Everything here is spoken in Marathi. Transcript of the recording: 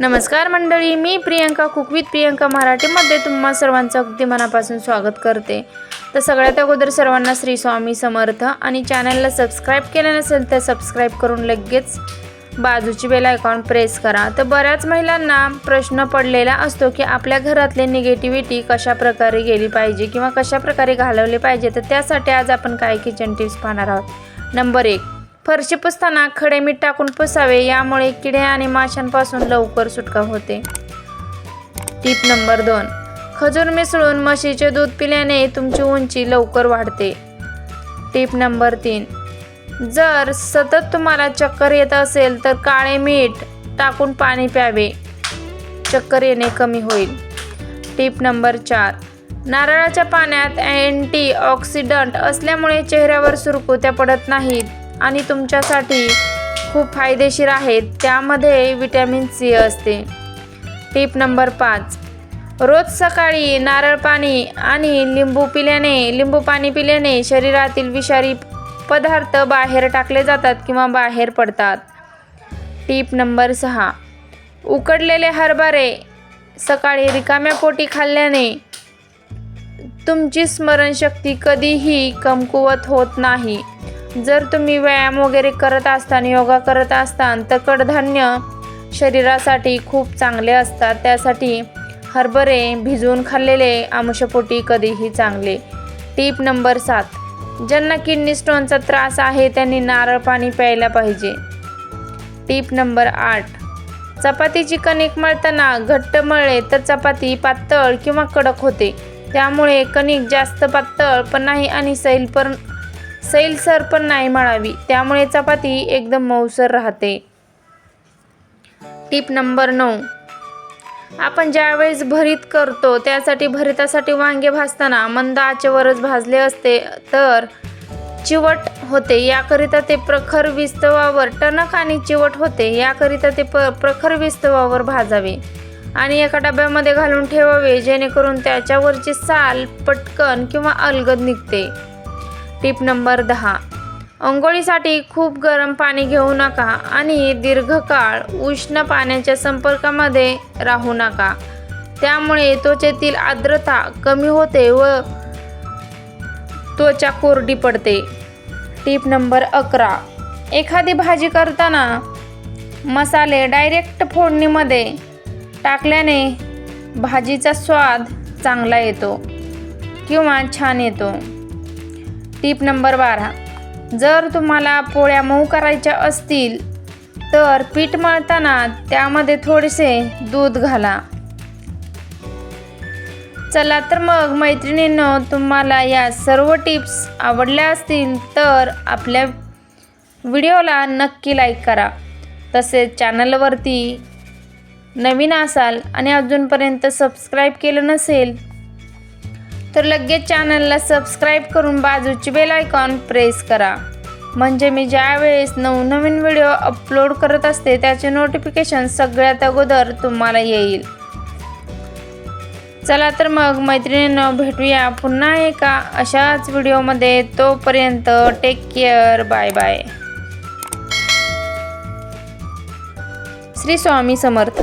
नमस्कार मंडळी मी प्रियंका कुक विथ प्रियंका मराठीमध्ये तुम्हा सर्वांचं अगदी मनापासून स्वागत करते. तर सगळ्यात अगोदर सर्वांना श्री स्वामी समर्थ आणि चॅनलला सबस्क्राईब केलं नसेल तर सबस्क्राईब करून लगेच बाजूची बेल आयकॉन प्रेस करा. तर बऱ्याच महिलांना प्रश्न पडलेला असतो की आपल्या घरातले निगेटिव्हिटी कशा प्रकारे गेली पाहिजे किंवा कशा प्रकारे घालवले पाहिजे? तर त्यासाठी आज आपण काही किचन टिप्स पाहणार आहोत? नंबर एक फरशी पुसताना खडे मीठ टाकून पुसावे यामुळे किडे आणि माशांपासून लवकर सुटका होते. टीप नंबर दोन. खजूर मिसळून म्हशीचे दूध पिल्याने तुमची उंची लवकर वाढते. टीप नंबर तीन. जर सतत तुम्हाला चक्कर येत असेल तर काळे मीठ टाकून पाणी प्यावे. चक्कर येणे कमी होईल. टीप नंबर चार. नारळाच्या पाण्यात अँटी ऑक्सिडंट असल्यामुळे चेहऱ्यावर सुरकुत्या पडत नाहीत. आणि तुमच्यासाठी खूप फायदेशीर आहेत. त्यामध्ये विटॅमिन सी असते. टीप नंबर पाच. रोज सकाळी नारळ पाणी आणि लिंबू पिल्याने लिंबू पाणी पिल्याने शरीरातील विषारी पदार्थ बाहेर टाकले जातात किंवा बाहेर पडतात. टीप नंबर सहा. उकडलेले हरभरे सकाळी रिकाम्या पोटी खाल्ल्याने तुमची स्मरणशक्ती कधीही कमकुवत होत नाही. जर तुम्ही व्यायाम वगैरे करत असताना योगा करत असतान तर कडधान्य शरीरासाठी खूप चांगले असतात. त्यासाठी हरभरे भिजवून खाल्लेले आमुषपोटी कधीही चांगले. टीप नंबर सात. ज्यांना किडनी स्टोनचा त्रास आहे त्यांनी नारळ पाणी प्यायला पाहिजे. टीप नंबर आठ. चपातीची कणिक मळताना घट्ट मळले तर चपाती पातळ किंवा कडक होते. त्यामुळे कणिक जास्त पातळ पण नाही आणि सैल पण सैलसर पण नाही मळावी त्यामुळे चपाती एकदम मऊसर राहते. टीप नंबर नऊ. आपण ज्यावेळेस भरीत करतो त्यासाठी भरितासाठी वांगे भाजताना मंद आचेवरच भाजले असते तर चिवट होते. याकरिता ते प्रखर विस्तवावर टणक आणि चिवट होते. याकरिता ते प प्रखर विस्तवावर भाजावे आणि एका डब्यामध्ये घालून ठेवावे जेणेकरून त्याच्यावरची साल पटकन किंवा अलगद निघते. टिप नंबर दहा. अंघोळीसाठी खूप गरम पाणी घेऊ नका आणि दीर्घकाळ उष्ण पाण्याच्या संपर्कामध्ये राहू नका. त्यामुळे त्वचेतील आर्द्रता कमी होते व त्वचा कोरडी पडते. टीप नंबर अकरा. एखादी भाजी करताना मसाले डायरेक्ट फोडणीमध्ये टाकल्याने भाजीचा स्वाद चांगला येतो किंवा छान येतो. टिप नंबर बारा. जर तुम्हाला पोळ्या मऊ करायच्या असतील तर पीठ मळताना त्यामध्ये थोडेसे दूध घाला. चला तर मग मैत्रिणींनो तुम्हाला या सर्व टिप्स आवडल्या असतील तर आपल्या व्हिडिओला नक्की लाईक करा. तसेच चॅनलवरती नवीन असाल आणि अजूनपर्यंत सबस्क्राईब केलं नसेल तर लगेच चॅनलला सबस्क्राईब करून बाजूची बेल आयकॉन प्रेस करा. म्हणजे मी ज्यावेळेस नवनवीन व्हिडिओ अपलोड करत असते त्याचे नोटिफिकेशन सगळ्यात अगोदर तुम्हाला येईल. चला तर मग मैत्रिणींनो भेटूया पुन्हा एका अशाच व्हिडिओमध्ये. तोपर्यंत take care bye bye Shri Swami Samarth.